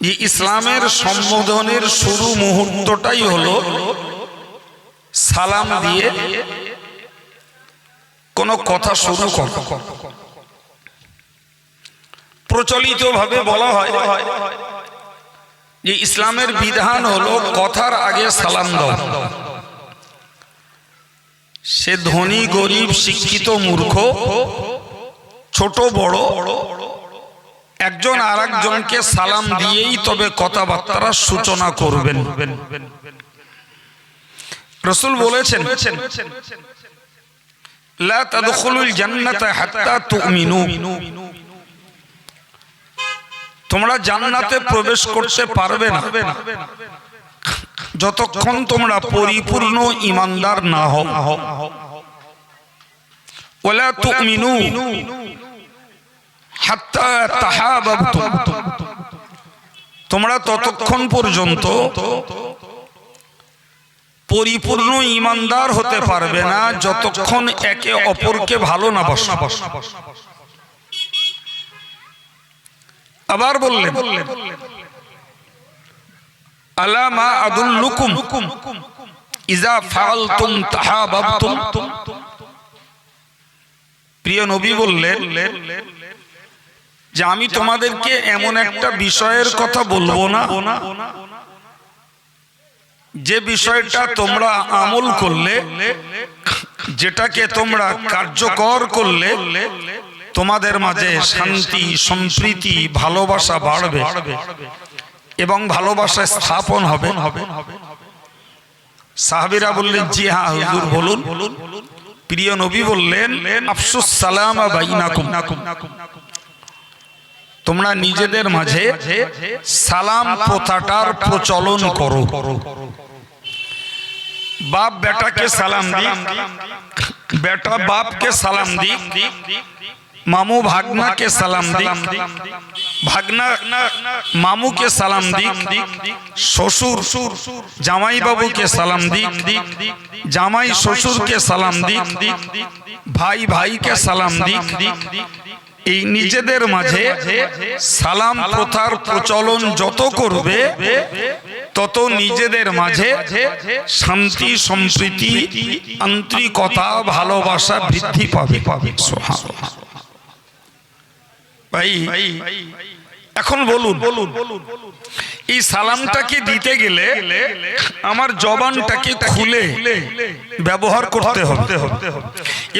যে ইসলামের সম্বোধনের শুরু মুহূর্তটাই হলো সালাম দিয়ে কোনো কথা শুরু কর। প্রচলিত ভাবে বলা হয় যে ইসলামের বিধান হলো কথার আগে সালাম দাও সে ধনী, গরিব, শিক্ষিত, মূর্খ, ছোট, বড় একজন আর একজনকে সালাম দিয়েই তবে কথাবার্তার সূচনা করবেন। রসুল বলেছেন তোমরা জান্নাতে প্রবেশ করতে পারবে না। যতক্ষণ তোমরা পরিপূর্ণ ইমানদার না হও। ওলা তুমিনু। তোমরা ততক্ষণ পর্যন্ত পরিপূর্ণ ইমানদার হতে পারবে না, যতক্ষণ একে অপরকে ভালো না বসা। আবার বললেন আলামা আদুল্লুকুম ইজা ফালতুম তাহাবাবতুম। প্রিয় নবী বললেন যে আমি তোমাদেরকে এমন একটা বিষয়ের কথা বলব না। যে বিষয়টা তোমরা আমল করলে যেটাকে তোমরা কার্যকর করলে তোমাদের মাঝে শান্তি সম্প্রীতি ভালোবাসা বাড়বে। এবং ভালোবাসা স্থাপন হবে। সাহাবিরা বললেন জি হ্যাঁ হুজুর বলুন। প্রিয় নবী বললেন আফসুস সালাম বাইনাকুম। তোমরা নিজেদের মাঝে সালাম প্রথাটার প্রচলন করো। বাপ বেটাকে সালাম দি বেটা বাপকে সালাম দি মামু ভাগনাকে সালাম দি ভাগনা মামুকে সালাম দি শ্বশুর জামাই বাবুকে সালাম দি জামাই শ্বশুরকে সালাম দি ভাই ভাইকে সালাম দি এই নিজেদের মাঝে সালাম প্রথার প্রচলন যত করবে, তত নিজেদের মাঝে শান্তি, সম্প্রীতি, আন্তরিকতা, ভালোবাসা বৃদ্ধি পাবে। পাবে ভাই, এখন বলুন বলুন, এই সালামটাকে দিতে গেলে আমার জবানটাকে খুলে ব্যবহার করতে হবে।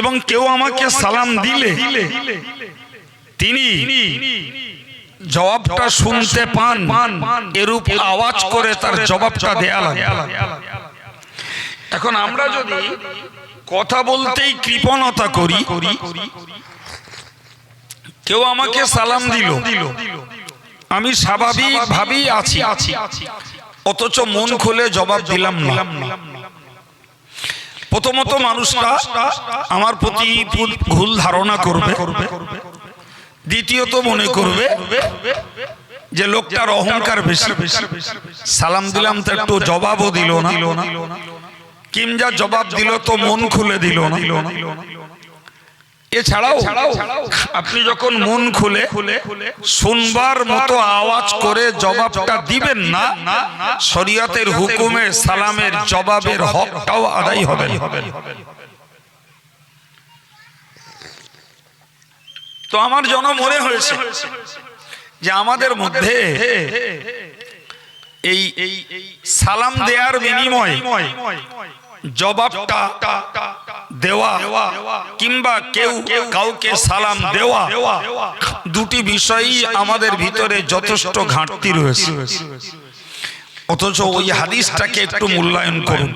এবং কেউ আমাকে সালাম দিলে তিনি জবাবটা শুনতে পান, এরূপ আওয়াজ করে তার জবাবটা দেয়া এখন আমরা যদি কথা বলতেই কৃপণতা করি, কেউ আমাকে সালাম দিল। আমি স্বাভাবিক ভাবেই আছি, অথচ মন খুলে জবাব দিলাম প্রথমত মানুষটা আমার প্রতি ভুল ধারণা করবে। দ্বিতীয়ত মনে করবে যে লোকটার অহংকার বেশি। সালাম দিলাম তো একটু জবাবও দিল না। কিংবা জবাব দিল তো মন খুলে দিল না। এছাড়াও, আপনি যখন মন খুলে শুনবার মতো আওয়াজ করে জবাবটা দিবেন না, শরিয়তের হুকুমে সালামের জবাবের হকটাও আদায় হবে তো আমার জন মনে হয়েছে যে আমাদের মধ্যে এই সালাম দেওয়ার বিনিময় জবাবটা দেওয়া কিংবা কেউ কাউকে সালাম দেওয়া দুটি বিষয়ই আমাদের ভিতরে যথেষ্ট ঘাটতি রয়েছে। অথচ ওই হাদিসটাকে একটু মূল্যায়ন করুন।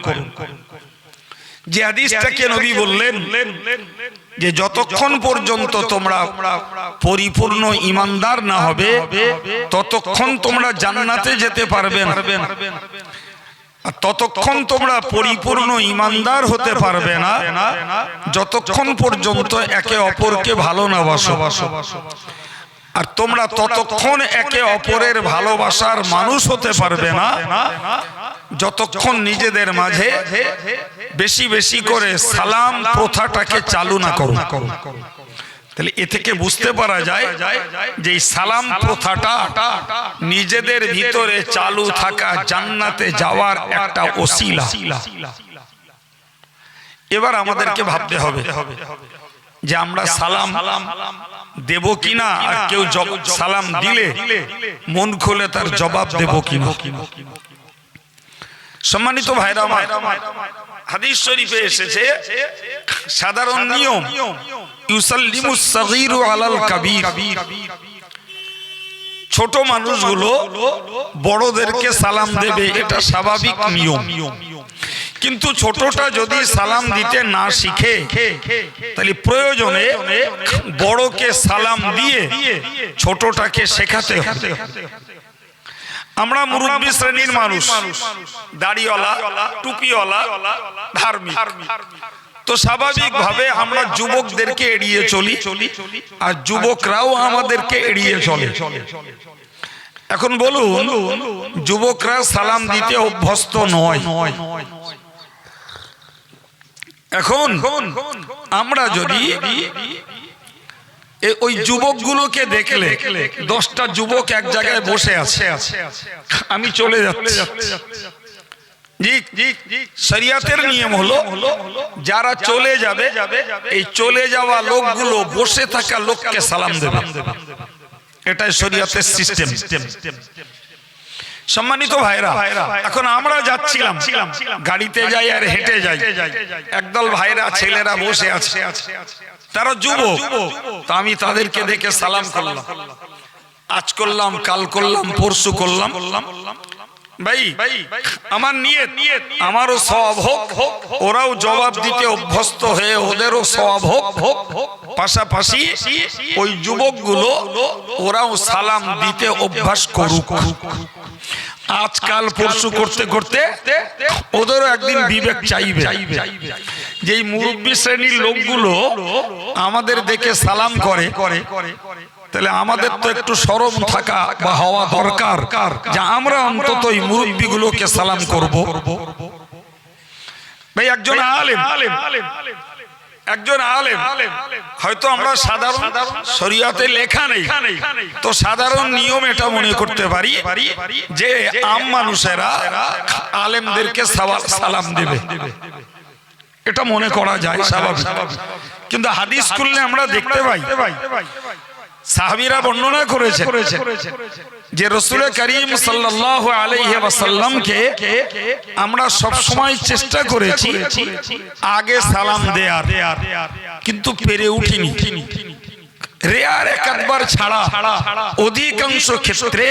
যে হাদিসটাকে নবী বললেন যে যতক্ষণ পর্যন্ত তোমরা পরিপূর্ণ ইমানদার না হবে ততক্ষণ তোমরা জান্নাতে যেতে পারবে না। ততক্ষণ তোমরা পরিপূর্ণ ইমানদার হতে পারবে না। যতক্ষণ পর্যন্ত একে অপরকে ভালো না বাসো। আর তোমরা ততক্ষণ একে অপরের ভালোবাসার মানুষ হতে পারবে না। যতক্ষণ নিজেদের মাঝে বেশি বেশি করে সালাম প্রথাটাকে চালু না করো। তাহলে এ থেকে বুঝতে পারা যায় যে এই সালাম প্রথাটা নিজেদের ভিতরে চালু থাকা জান্নাতে যাওয়ার একটা ওসিলা। এবার আমাদেরকে ভাবতে হবে। যে আমরা সালাম দেব কিনা আর কেউ সালাম দিলে মন খুলে তার জবাব দেব কিনা। সম্মানিত ভাইরা আমার হাদিস শরীফে এসেছে সাধারণ নিয়ম ইউসাল্লিমুস সাগীরু আলাল কাবীর। ছোট মানুষগুলো বড়দেরকে সালাম দেবে এটা স্বাভাবিক নিয়ম। কিন্তু ছোটটা যদি সালাম দিতে না শিখে তাহলে প্রয়োজনে বড়কে সালাম দিয়ে ছোটটাকে শেখাতে হবে। আমরা মুরব্বী শ্রেণির মানুষ দাড়িওয়ালা টুপিওয়ালা ধার্মিক। তো স্বাভাবিক ভাবে আমরা যুবকদেরকে এড়িয়ে চলি আর যুবকরাও আমাদেরকে এড়িয়ে চলে। এখন বলুন যুবকরা সালাম দিতে অভ্যস্ত নয়। এখন আমরা যদি ওই যুবকগুলোকে দেখলে, দশটা যুবক এক জায়গায় বসে আছে, আমি চলে যাচ্ছি। শরিয়াতের নিয়ম হলো, যারা চলে যাবে, এই চলে যাওয়া লোকগুলো বসে থাকা লোককে সালাম দেবে। এটাই শরিয়াতের সিস্টেম সম্মানিত ভাইরা এখন আমরা যাচ্ছিলাম গাড়িতে যাই আর হেঁটে যাই। একদল ভাইরা ছেলেরা বসে আছে। তারা যুবক। তা আমি তাদেরকে দেখে সালাম করলাম। আজ করলাম কাল করলাম পরশু করলাম। ভাই আমার নিয়ত আমারও সব হোক ওরাও জবাব দিতে অভ্যস্ত হয়ে ওদেরও সব হোক। পাশাপাশি ওই যুবকগুলো ওরাও সালাম দিতে অভ্যাস করুক। আজকাল পরশু করতে করতে ওদেরও একদিন বিবেক চাইবে। যে মুরব্বী শ্রেণির লোকগুলো আমাদের দেখে সালাম করে তাহলে আমাদের তো একটু সরম থাকা বা হওয়া দরকার যে আমরা অন্তত এই মুরব্বীগুলোকে সালাম করব। ভাই একজন আলেম। একজন আলেম। হয়তো আমরা সাধারণ শরিয়াতে লেখা নেই। তো সাধারণ নিয়ম এটা মনে করতে পারি যে আম মানুষেরা আলেমদেরকে সালাম দেবে। এটা মনে করা যায় স্বাভাবিক। কিন্তু হাদিস খুললে আমরা দেখতে পাই। সাহাবিরা বর্ণনা করেছে যে রসুল করিম সাল্লাল্লাহু আলাইহি ওয়াসাল্লামকে আমরা সব সময় চেষ্টা করেছি আগে সালাম দেয়ার। কিন্তু পেরে উঠিনি। রেয়ার একবার ছাড়া অধিকাংশ ক্ষেত্রে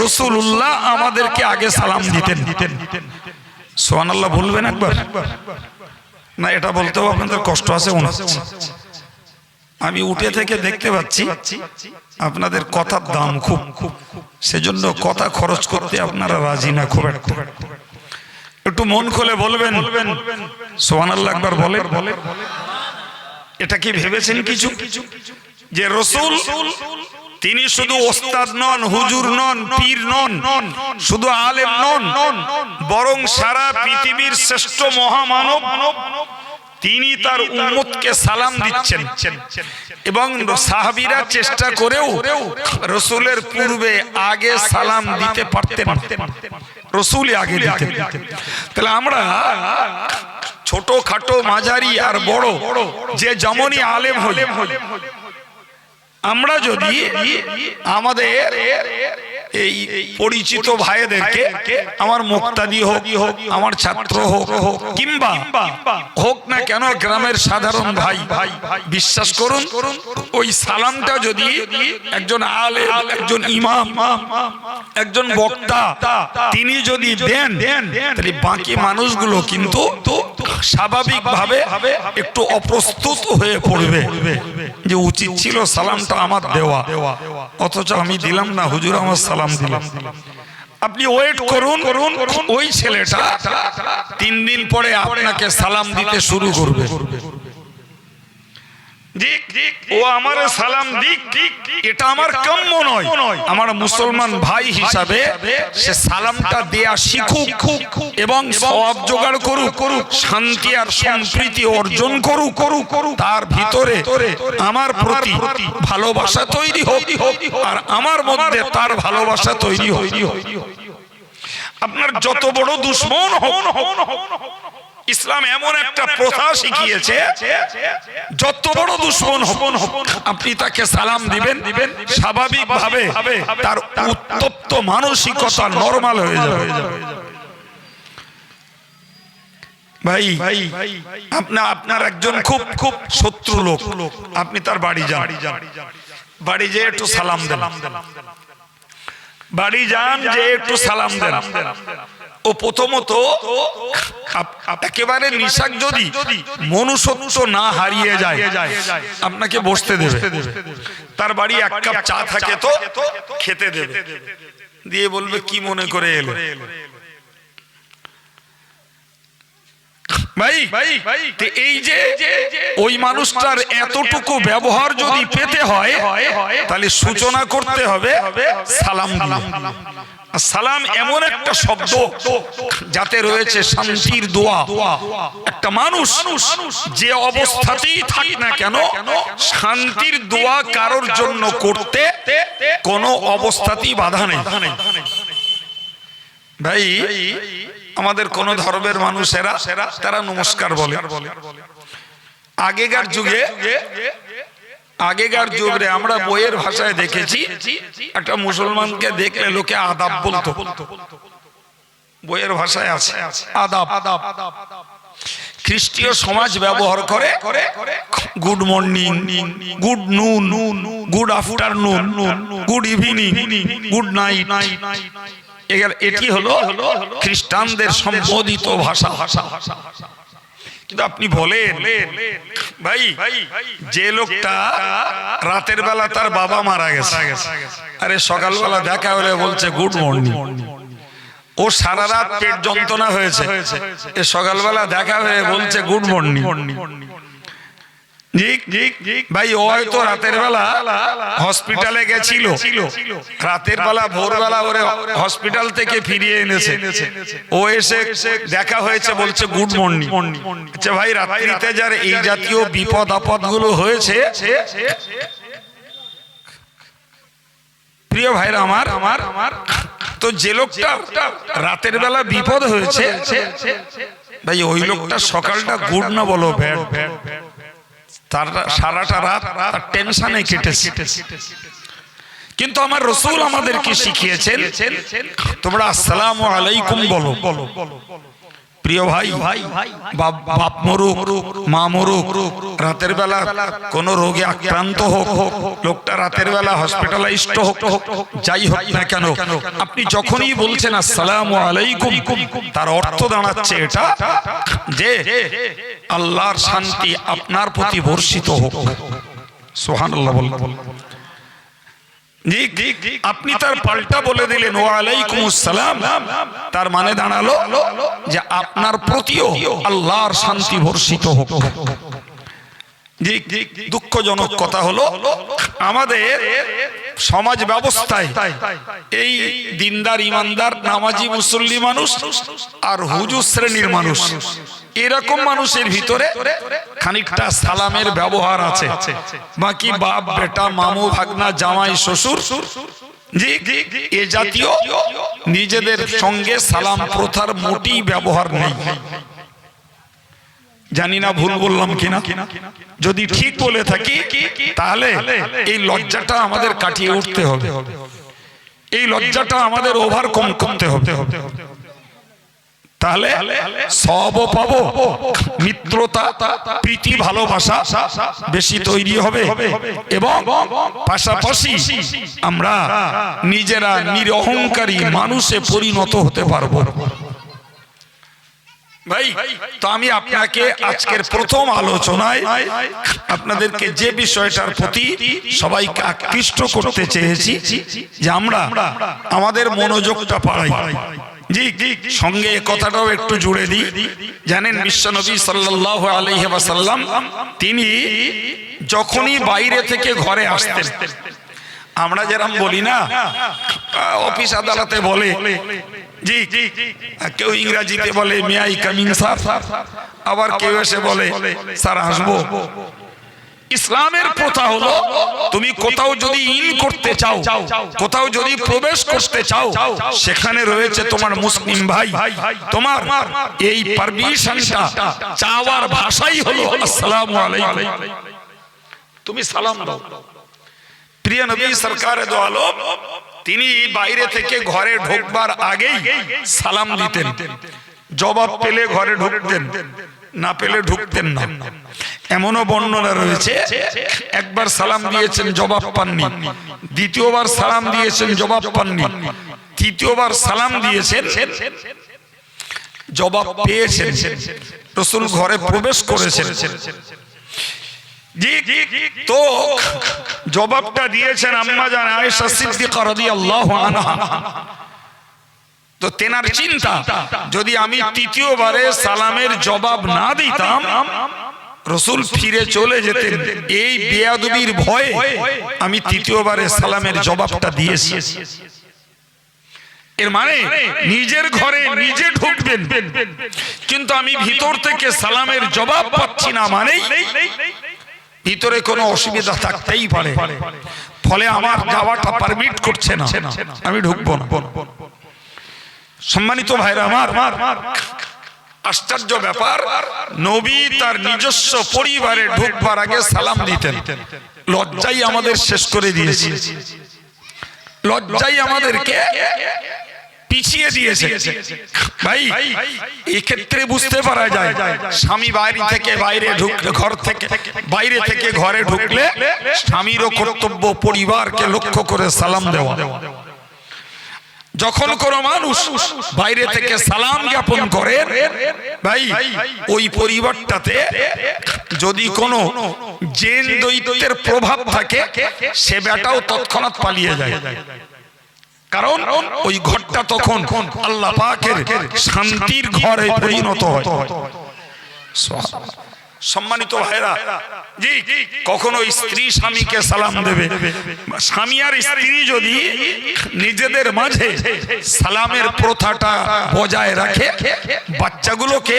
রসুল্লাহ আমাদেরকে আগে সালাম দিতেন। দিতেন সোহান আল্লাহ বলবেন একবার? না এটা বলতেও আপনাদের কষ্ট আছে মনে আমি উঠে থেকে দেখতে পাচ্ছি আপনাদের কথার দাম খুব। খুব। সেজন্য কথা খরচ করতে আপনারা রাজি না খুব একটা। একটু। মন খুলে বলবেন। সোহান আল্লাহ একবার বলে। এটা কি ভেবেছেন কিছু? যে রসুল তিনি শুধু ওস্তাদ নন হুজুর নন পীর নন শুধু আলেম নন বরং সারা পৃথিবীর শ্রেষ্ঠ মহামানব। তিনি তার উম্মতকে সালাম দিচ্ছেন। এবং সাহাবিরা চেষ্টা করেও রসুলের পূর্বে আগে সালাম দিতে পারতেন। রসুল আগে দিতেন। তাহলে আমরা ছোট খাটো মাঝারি আর বড় যে যেমনই আলেম হলে আমরা যদি আমাদের এই পরিচিত ভাইদেরকে আমার মুক্তাদি হোক আমার ছাত্র হোক কিংবা হোক না কেন গ্রামের সাধারণ ভাই ভাই বিশ্বাস করুন ওই সালামটা যদি একজন আলেম একজন ইমাম একজন বক্তা তিনি যদি দেন তাহলে বাকি মানুষগুলো কিন্তু স্বাভাবিক ভাবে একটু অপ্রস্তুত হয়ে পড়বে। যে উচিত ছিল সালামটা আমার দেওয়া। অথচ আমি দিলাম না হুজুর আমার সালাম দিলাম আপনি ওয়েট করুন ওই ছেলেটা তিন দিন পরে আপনাকে সালাম দিতে শুরু করবে। ও আমার সালাম দিক। এটা আমার কাম্য নয়। আমার মুসলমান ভাই হিসাবে সে সালামটা দেয়া শিখুক এবং সব জোগাড় করুক করুক। শান্তি আর সম্প্রীতি অর্জন করুক করুক করুক তার ভিতরে আমার প্রতি ভালোবাসা তৈরি হোক আর আমার মধ্যে তার ভালোবাসা তৈরি হোক। আপনার যত বড় দুশ্মন হোক ইসলাম এমন একটা প্রথা শিখিয়েছে, যত বড় দুশ্মন হবন আপনি তাকে সালাম দিবেন দিবেন স্বাভাবিক ভাবে তার উত্তপ্ত মানসিকতা নরমাল হয়ে যাবে। ভাই আপনার একজন খুব খুব শত্রু লোক, আপনি তার বাড়ি যান। বাড়ি যেয়ে একটু সালাম দেন। বাড়ি যান যে একটু সালাম দেন। ও প্রথমত একেবারে নিশাক যদি মনুষ্যত্ব না হারিয়ে যায়, আপনাকে বসতে দেবে। তার বাড়ি এক কাপ চা থাকে তো, খেতে দেবে। দিয়ে বলবে, কি মনে করে এলো? ভাই এই যে ওই এতটুকু ব্যবহার যদি পেতে হয়, তাহলে সূচনা হবে, সালাম সালাম এমন একটা শব্দ যাতে রয়েছে শান্তির দোয়া। একটা মানুষ যে অবস্থাতেই থাক না কেন শান্তির দোয়া কারোর জন্য করতে কোনো অবস্থাতেই বাধা নেই। ভাই আমাদের কোন ধর্মের মানুষেরা তারা নমস্কার বলে। আগেকার যুগে আগেকার যুগে আমরা বইয়ের ভাষায় দেখেছি একটা মুসলমানকে দেখলে লোকে আদাব বলতো। বইয়ের ভাষায় আছে আদাব। আদাব খ্রিস্টীয় সমাজ ব্যবহার করে good morning good noon good afternoon good evening good night এটি হলো খ্রিস্টানদের সম্বোধিত ভাষা। কিন্তু আপনি বলেন, ভাই, যে লোকটা রাতের বেলা তার বাবা মারা গেছে। আরে সকালবেলা দেখা হলে বলছে গুড মর্নিং ও সারা রাত পেট যন্ত্রণা হয়েছে। সকালবেলা দেখা হয়ে বলছে গুড মর্নিং ভাই ও হয়তো রাতের বেলা হসপিটালে গেছিল। রাতের বেলা ভোরবেলা ওরে হসপিটাল থেকে ফিরিয়ে এনেছে। ও এসে দেখা হয়েছে বলছে গুড মর্নিং আচ্ছা ভাই রাত্রিতে যার এই জাতীয় বিপদ আপদগুলো হয়েছে। প্রিয় ভাইরা আমার আমার আমার। তো যে লোকটা রাতের বেলা বিপদ হয়েছে ভাই ওই লোকটা সকালটা গুড না বলো ব্যাড তার সারাটা রাত তার টেনশনে কেটেছে। কিন্তু আমার রসুল আমাদেরকে শিখিয়েছেন তোমরা আসসালাম আলাইকুম বলো বলো বলো। বলো। প্রিয় ভাই ভাই বাপ মরুক, মা মরুক, রাতের বেলা কোন রোগে আক্রান্ত হোক হোক লোকটা রাতের বেলা হসপিটালাইজড হোক, যাই হোক না কেন, আপনি যখনই বলছেন আসসালাম আলাইকুম, তার অর্থ দাঁড়াচ্ছে এটা যে আল্লাহর শান্তি আপনার প্রতি বর্ষিত হোক। সোহান আল্লাহ বল আপনি তার পাল্টা বলে দিলেন ওয়ালাইকুম আসসালাম তার মানে দাঁড়াল যে আপনার প্রতিও আল্লাহর শান্তি বর্ষিত হোক। দুঃখজনক কথা হলো, আমাদের সমাজ ব্যবস্থায় এই দিনদার, ইমানদার, নামাজি, মুসল্লি মানুষ আর হুজুর শ্রেণির মানুষ, এরকম মানুষের ভিতরে খানিকটা সালামের ব্যবহার আছে। বাকি বাপ, বেটা, মামু, ভাগনা, জামাই, শ্বশুর এ জাতীয় নিজেদের সঙ্গে সালাম প্রথার মোটেই ব্যবহার নেই। জানি না ভুল বললাম কিনা। যদি ঠিক বলে থাকি, তাহলে এই লজ্জাটা আমাদের কাটিয়ে উঠতে হবে। এই লজ্জাটা আমাদের ওভার ওভারকম করতে হবে। তাহলে সব পাবো, মিত্রতা, প্রীতি, ভালোবাসা বেশি তৈরি হবে। এবং পাশাপাশি আমরা নিজেরা নিরহংকারী মানুষে পরিণত হতে পারব। ভাই, তো আমি আপনাকে আজকের প্রথম আলোচনায় আপনাদেরকে যে বিষয়টার প্রতি সবাইকে আকৃষ্ট করতে চেয়েছি, যে আমরা আমাদের মনোযোগটা পাড়াই জি, সঙ্গে কথাটাও একটু জুড়ে দিই। জানেন, বিশ্বনবী সাল্লাল্লাহু আলাইহি ওয়াসাল্লাম, তিনি যখনই বাইরে থেকে ঘরে আসতেন, আমরা যেরকম বলি না অফিস আদালতে বলে জি কেউ ইংরাজিতে বলে মে আই কামিং স্যার আবার কেউ এসে বলে স্যার আসব। ইসলামের প্রথা হলো তুমি কোথাও যদি ইন করতে চাও কোথাও যদি প্রবেশ করতে চাও সেখানে রয়েছে তোমার মুসলিম ভাই। তোমার এই পারমিশনটা চাওয়ার ভাষাই হলো আসসালামু আলাইকুম। তুমি সালাম দাও। প্রিয় নবী সরকার দো আলম তিনি বাইরে থেকে ঘরে ঢোকবার আগেই সালাম দিতেন। জবাব পেলে ঘরে ঢুকতেন, না পেলে ঢুকতেন না। এমনও বর্ণনা রয়েছে, একবার সালাম দিয়েছেন, জবাব পাননি। দ্বিতীয়বার সালাম দিয়েছেন, জবাব পাননি। তৃতীয়বার সালাম দিয়েছেন, জবাব পেয়েছেন। রসুল ঘরে প্রবেশ করেছেন। তো জবাবটা দিয়েছেন আম্মা জান আয়েশা সিদ্দিকা রাদিয়াল্লাহু আনহা। তো তেনার চিন্তা, যদি আমি তৃতীয়বারে সালামের জবাব না দিতাম, রসুল ফিরে চলে যেতেন। এই বেয়াদবির ভয়ে আমি তৃতীয়বারে সালামের জবাবটা দিয়েছি। এর মানে নিজের ঘরে নিজে ঢুকবেন, কিন্তু আমি ভিতর থেকে সালামের জবাব পাচ্ছি না মানেই ভিতরে কোনো অসুবিধা থাকতেই পারে। ফলে আমার যাওয়াটা পারমিট করছে না। আমি ঢুকবো না। সম্মানিত ভাইরা আমার, আশ্চর্য ব্যাপার, নবী তার নিজস্ব পরিবারে ঢুকবার আগে সালাম দিতেন। লজ্জাই আমাদের শেষ করে দিয়েছে। লজ্জাই আমাদেরকে পিছিয়ে দিয়েছে। ভাই, এক্ষেত্রে বুঝতে পারা যায়, স্বামী বাইরে থেকে বাইরে ঢুকলে ঘর থেকে বাইরে থেকে ঘরে ঢুকলে স্বামীরও কর্তব্য পরিবারকে লক্ষ্য করে সালাম দেওয়া। যখন কোন মানুষ বাইরে থেকে সালাম জ্ঞাপন করে, ভাই, ওই পরিবারটাতে যদি কোনো জেন দৈত্যের প্রভাব থাকে, সে বেটাও তৎক্ষণাৎ পালিয়ে যায়। কারণ ওই ঘরটা তখন আল্লাহ পাকের শান্তির ঘরে পরিণত হয়। সম্মানিত ভাইরা জি, কখনো স্ত্রী স্বামীকে সালাম দেবে? স্বামী আর স্ত্রী যদি নিজেদের মাঝে সালামের প্রথাটা বজায় রাখে, বাচ্চাগুলোকে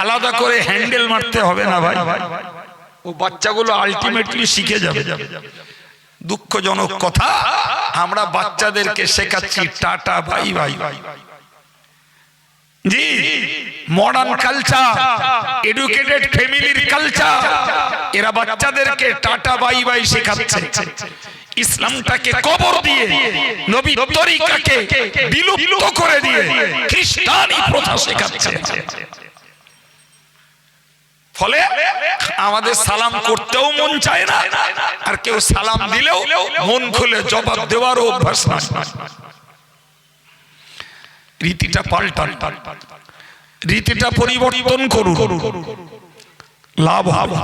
আলাদা করে হ্যান্ডেল মারতে হবে না ভাই? ও বাচ্চাগুলো আলটিমেটলি শিখে যাবে। দুঃখজনক কথা, আমরা বাচ্চাদেরকে শেখাচ্ছি, টাটা ভাই ভাই জি মডার্ন কালচার এডুকেটেড ফ্যামিলির কালচার এরা বাচ্চাদেরকে টাটা, বাই বাই শেখাচ্ছে। ইসলামটাকে কবর দিয়ে নবী তরিকাকে বিলুপ্ত করে দিয়ে খ্রিস্টানি প্রথা শেখাচ্ছে। ফলে আমাদের সালাম করতেও মন চায় না, আর কেউ সালাম দিলেও মন খুলে জবাব দেওয়ারও অভ্যাস রীতিটা পাল্টান। রীতিটা পরিবর্তন করুন। লাভ হবে।